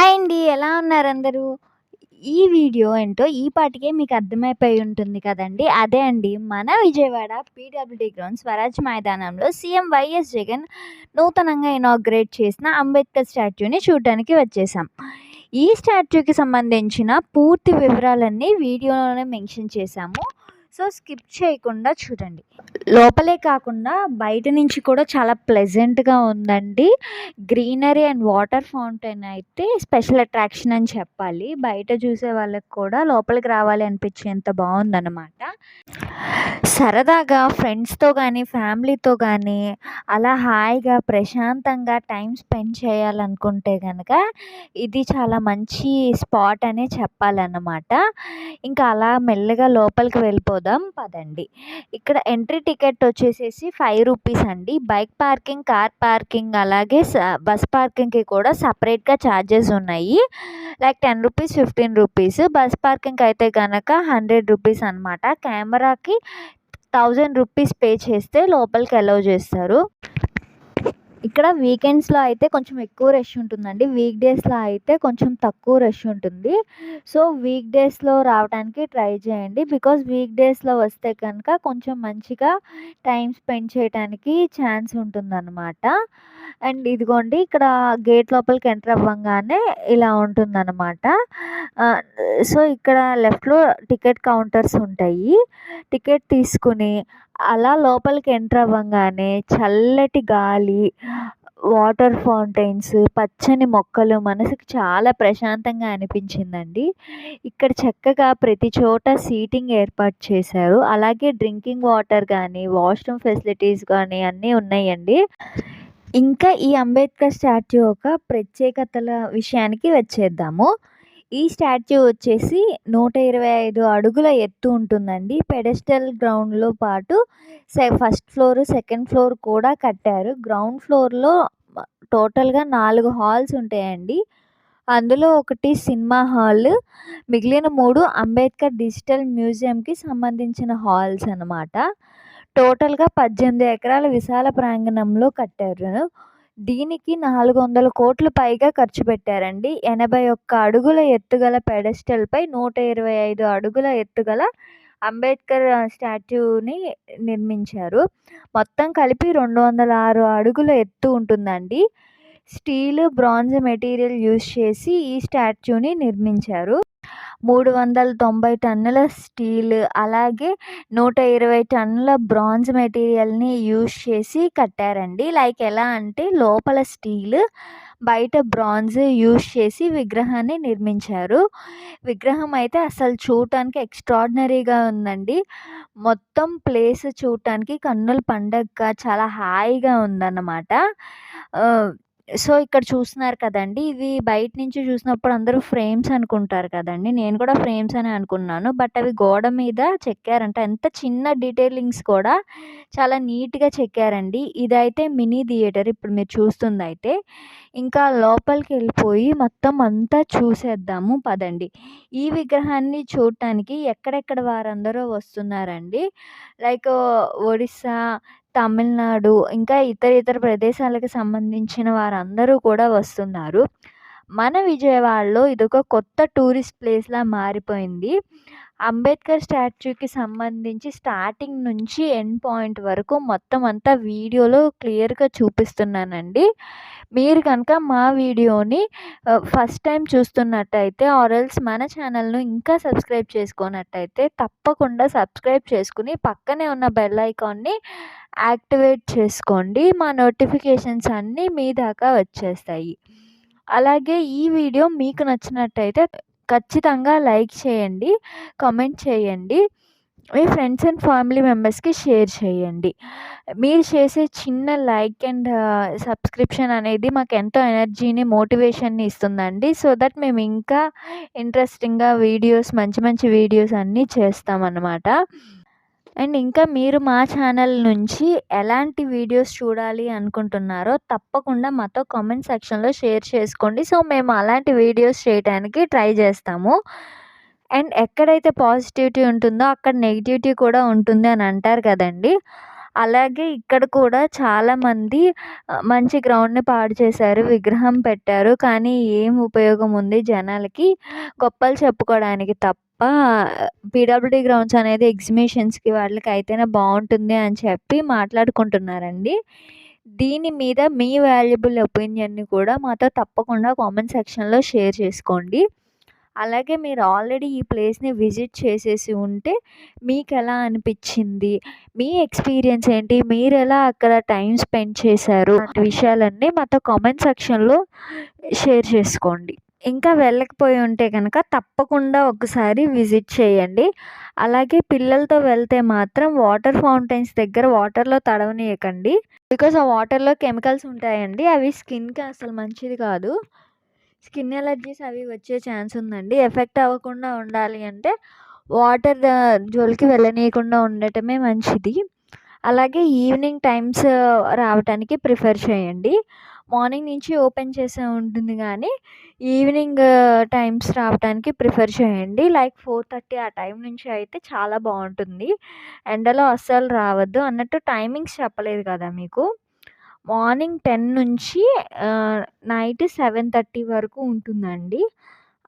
Hi అండి. ఎలా ఉన్నారు అందరూ? ఈ వీడియో ఏంటో ఈ పాటికే మీకు అర్థమైపోయి ఉంటుంది కదండి అదే అండి మన విజయవాడ పీడబ్ల్యూడీ గ్రౌండ్ స్వరాజ్ మైదానంలో సీఎం వైఎస్ జగన్ నూతనంగా ఇనాగ్రేట్ చేసిన అంబేద్కర్ స్టాట్యూని చూడడానికి వచ్చేసాం. ఈ స్టాట్యూకి సంబంధించిన పూర్తి వివరాలన్నీ వీడియోలోనే మెన్షన్ చేశాము. సో, స్కిప్ చేయకుండా చూడండి. లోపలే కాకుండా బయట నుంచి కూడా చాలా ప్లెజెంట్‌గా ఉందండి. గ్రీనరీ అండ్ వాటర్ ఫౌంటైన్ అయితే స్పెషల్ అట్రాక్షన్ అని చెప్పాలి. బయట చూసే వాళ్ళకి కూడా లోపలికి రావాలి అనిపించేంత బాగుందన్నమాట సరదాగా ఫ్రెండ్స్‌తో కానీ ఫ్యామిలీతో కానీ అలా హాయిగా ప్రశాంతంగా టైం స్పెండ్ చేయాలనుకుంటే కనుక ఇది చాలా మంచి స్పాట్ అనే చెప్పాలన్నమాట. ఇంకా అలా మెల్లగా లోపలికి వెళ్ళిపోదాం పదండి. ఇక్కడ ఎంట్రీ టికెట్ వచ్చేసేసి ఫైవ్ రూపీస్ అండి. బైక్ పార్కింగ్, కార్ పార్కింగ్ అలాగే స బస్ పార్కింగ్‌కి కూడా సపరేట్గా చార్జెస్ ఉన్నాయి. Like ten rupees fifteen rupees bus పార్కింగ్‌కి అయితే కనుక హండ్రెడ్ రూపీస్ అనమాట. కెమెరాకి థౌజండ్ రూపీస్ పే చేస్తే లోపలికి అలౌ చేస్తారు. ఇక్కడ వీకెండ్స్‌లో అయితే కొంచెం ఎక్కువ రష్ ఉంటుందండి. వీక్ డేస్‌లో అయితే కొంచెం తక్కువ రష్ ఉంటుంది. సో, వీక్ డేస్‌లో రావడానికి ట్రై చేయండి. బికాజ్ వీక్ డేస్‌లో వస్తే కనుక కొంచెం మంచిగా టైం స్పెండ్ చేయటానికి ఛాన్స్ ఉంటుందనమాట. అండ్ ఇదిగోండి ఇక్కడ గేట్ లోపలికి ఎంటర్ అవ్వగానే ఇలా ఉంటుందన్నమాట సో, ఇక్కడ లెఫ్ట్‌లో టికెట్ కౌంటర్స్ ఉంటాయి. టికెట్ తీసుకొని అలా లోపలికి ఎంటర్ అవ్వంగానే చల్లటి గాలి, వాటర్ ఫౌంటైన్స్, పచ్చని మొక్కలు మనసుకు చాలా ప్రశాంతంగా అనిపించిందండి. ఇక్కడ చక్కగా ప్రతి చోట సీటింగ్ ఏర్పాటు చేశారు. అలాగే డ్రింకింగ్ వాటర్ కానీ వాష్‌రూమ్ ఫెసిలిటీస్ కానీ అన్నీ ఉన్నాయండి. ఇంకా ఈ అంబేద్కర్ స్టాట్యూ యొక్క ప్రత్యేకతల విషయానికి వచ్చేద్దాము. ఈ స్టాట్యూ వచ్చేసి 125 అడుగుల ఎత్తు ఉంటుందండి. పెడెస్టల్ గ్రౌండ్‌లో పాటు సె ఫస్ట్ ఫ్లోర్, సెకండ్ ఫ్లోర్ కూడా కట్టారు. గ్రౌండ్ ఫ్లోర్‌లో టోటల్‌గా నాలుగు హాల్స్ ఉంటాయండి. అందులో ఒకటి సినిమా హాల్, మిగిలిన మూడు అంబేద్కర్ డిజిటల్ మ్యూజియంకి సంబంధించిన హాల్స్ అనమాట. టోటల్‌గా 18 ఎకరాల విశాల ప్రాంగణంలో కట్టారు. దీనికి నాలుగు వందల కోట్లు పైగా ఖర్చు పెట్టారండి. 81 అడుగుల ఎత్తుగల పెడెస్టల్‌పై 125 అడుగుల ఎత్తుగల అంబేద్కర్ స్టాట్యూని నిర్మించారు. మొత్తం కలిపి 206 అడుగుల ఎత్తు ఉంటుందండి. స్టీల్, బ్రాంజ్ మెటీరియల్ యూజ్ చేసి ఈ స్టాట్యూని నిర్మించారు. 390 టన్నుల స్టీల్ అలాగే 120 టన్నుల బ్రాంజ్ మెటీరియల్‌ని యూజ్ చేసి కట్టారండి. లైక్ ఎలా అంటే లోపల స్టీల్, బయట బ్రాంజ్ యూజ్ చేసి విగ్రహాన్ని నిర్మించారు. విగ్రహం అయితే అసలు చూడటానికి ఎక్స్ట్రాడినరీగా ఉందండి. మొత్తం ప్లేస్ చూడటానికి కన్నుల పండగగా చాలా హాయిగా ఉందన్నమాట. సో, ఇక్కడ చూస్తున్నారు కదండి ఇవి బయట నుంచి చూసినప్పుడు అందరూ ఫ్రేమ్స్ అనుకుంటారు కదండీ! నేను కూడా ఫ్రేమ్స్ అనే అనుకున్నాను. బట్ అవి గోడ మీద చెక్కారంట. ఎంత చిన్న డీటెయిలింగ్స్ కూడా చాలా నీట్‌గా చెక్కారండి. ఇదైతే మినీ థియేటర్ ఇప్పుడు మీరు చూస్తుందయితే. ఇంకా లోపలికి వెళ్ళిపోయి మొత్తం అంతా చూసేద్దాము పదండి. ఈ విగ్రహాన్ని చూడటానికి ఎక్కడెక్కడ వారందరూ వస్తున్నారండి. లైక్ ఒడిస్సా, తమిళనాడు ఇంకా ఇతర ఇతర ప్రదేశాలకు సంబంధించిన వారందరూ కూడా వస్తున్నారు. మన విజయవాడలో ఇదొక కొత్త టూరిస్ట్ ప్లేస్‌లా మారిపోయింది. అంబేద్కర్ స్టాట్యూకి సంబంధించి స్టార్టింగ్ నుంచి ఎండ్ పాయింట్ వరకు మొత్తం అంతా వీడియోలో క్లియర్‌గా చూపిస్తున్నానండి. మీరు కనుక మా వీడియోని ఫస్ట్ టైం చూస్తున్నట్టయితే ఆర్ ఎల్స్ మన ఛానల్‌ను ఇంకా సబ్స్క్రైబ్ చేసుకున్నట్టయితే తప్పకుండా సబ్స్క్రైబ్ చేసుకుని పక్కనే ఉన్న బెల్ ఐకాన్‌ని యాక్టివేట్ చేసుకోండి. మా నోటిఫికేషన్స్ అన్నీ మీ దాకా వచ్చేస్తాయి. అలాగే ఈ వీడియో మీకు నచ్చినట్టయితే ఖచ్చితంగా లైక్ చేయండి, కామెంట్ చేయండి. మీ ఫ్రెండ్స్ అండ్ ఫ్యామిలీ మెంబర్స్‌కి షేర్ చేయండి. మీరు చేసే చిన్న లైక్ అండ్ సబ్స్క్రిప్షన్ అనేది మాకు ఎంతో ఎనర్జీని, మోటివేషన్‌ని ఇస్తుందండి. సో దట్ మేము ఇంకా ఇంట్రెస్టింగ్‌గా వీడియోస్ మంచి మంచి వీడియోస్ అన్నీ చేస్తామన్నమాట. అండ్ ఇంకా మీరు మా ఛానల్ నుంచి ఎలాంటి వీడియోస్ చూడాలి అనుకుంటున్నారో తప్పకుండా మాతో కామెంట్ సెక్షన్‌లో షేర్ చేసుకోండి. సో, మేము అలాంటి వీడియోస్ చేయటానికి ట్రై చేస్తాము. అండ్ ఎక్కడైతే పాజిటివిటీ ఉంటుందో అక్కడ నెగిటివిటీ కూడా ఉంటుంది అని అంటారు కదండీ! అలాగే ఇక్కడ కూడా చాలామంది మంచి గ్రౌండ్‌ని పాడు చేశారు. విగ్రహం పెట్టారు. కానీ ఏం ఉపయోగం ఉంది జనాలకి గొప్పలు చెప్పుకోవడానికి తప్ప పీడబ్ల్యూడీ గ్రౌండ్స్ అనేది ఎగ్జిబిషన్స్‌కి వాళ్ళకి అయితేనే బాగుంటుంది అని చెప్పి మాట్లాడుకుంటున్నారండి. దీని మీద మీ వాల్యుబుల్ ఒపీనియన్‌ని కూడా మాతో తప్పకుండా కామెంట్ సెక్షన్‌లో షేర్ చేసుకోండి. అలాగే మీరు ఆల్రెడీ ఈ ప్లేస్‌ని విజిట్ చేసేసి ఉంటే మీకెలా అనిపించింది మీ ఎక్స్‌పీరియన్స్ ఏంటి? మీరెలా అక్కడ టైం స్పెండ్ చేశారు? విషయాలన్నీ మాతో కామెంట్ సెక్షన్‌లో షేర్ చేసుకోండి. ఇంకా వెళ్ళకపోయి ఉంటే కనుక తప్పకుండా ఒకసారి విజిట్ చేయండి. అలాగే పిల్లలతో వెళ్తే మాత్రం వాటర్ ఫౌంటైన్స్ దగ్గర వాటర్‌లో తడవనీయకండి. బికాస్ ఆ వాటర్‌లో కెమికల్స్ ఉంటాయండి. అవి స్కిన్‌కి అసలు మంచిది కాదు. స్కిన్ ఎలర్జీస్ అవి వచ్చే ఛాన్స్ ఉందండి. ఎఫెక్ట్ అవ్వకుండా ఉండాలి అంటే వాటర్ జోలికి వెళ్ళనీయకుండా ఉండటమే మంచిది. అలాగే ఈవినింగ్ టైమ్స్ రావటానికి ప్రిఫర్ చేయండి. మార్నింగ్ నుంచి ఓపెన్ చేసే ఉంటుంది కానీ ఈవినింగ్ టైమ్స్ రావటానికి ప్రిఫర్ చేయండి. లైక్ 4:30 ఆ టైం నుంచి అయితే చాలా బాగుంటుంది ఎండలో అస్సలు రావద్దు. అన్నట్టు టైమింగ్స్ చెప్పలేదు కదా మీకు. మార్నింగ్ 10 నుంచి నైట్ సెవెన్ థర్టీ వరకు ఉంటుందండి.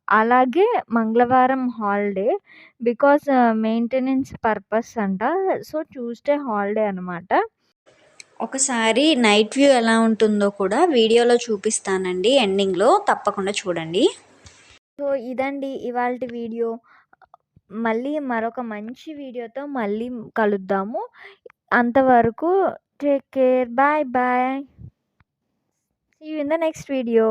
అలాగే మంగళవారం హాలిడే. బికాజ్ మెయింటెనెన్స్ పర్పస్ అంట. సో, ట్యూస్‌డే హాలిడే అనమాట. ఒకసారి నైట్ వ్యూ ఎలా ఉంటుందో కూడా వీడియోలో చూపిస్తానండి ఎండింగ్‌లో. తప్పకుండా చూడండి. సో, ఇదండి ఇవాళ వీడియో. మళ్ళీ మరొక మంచి వీడియోతో మళ్ళీ కలుద్దాము. అంతవరకు take care. Bye bye. See you in the next video.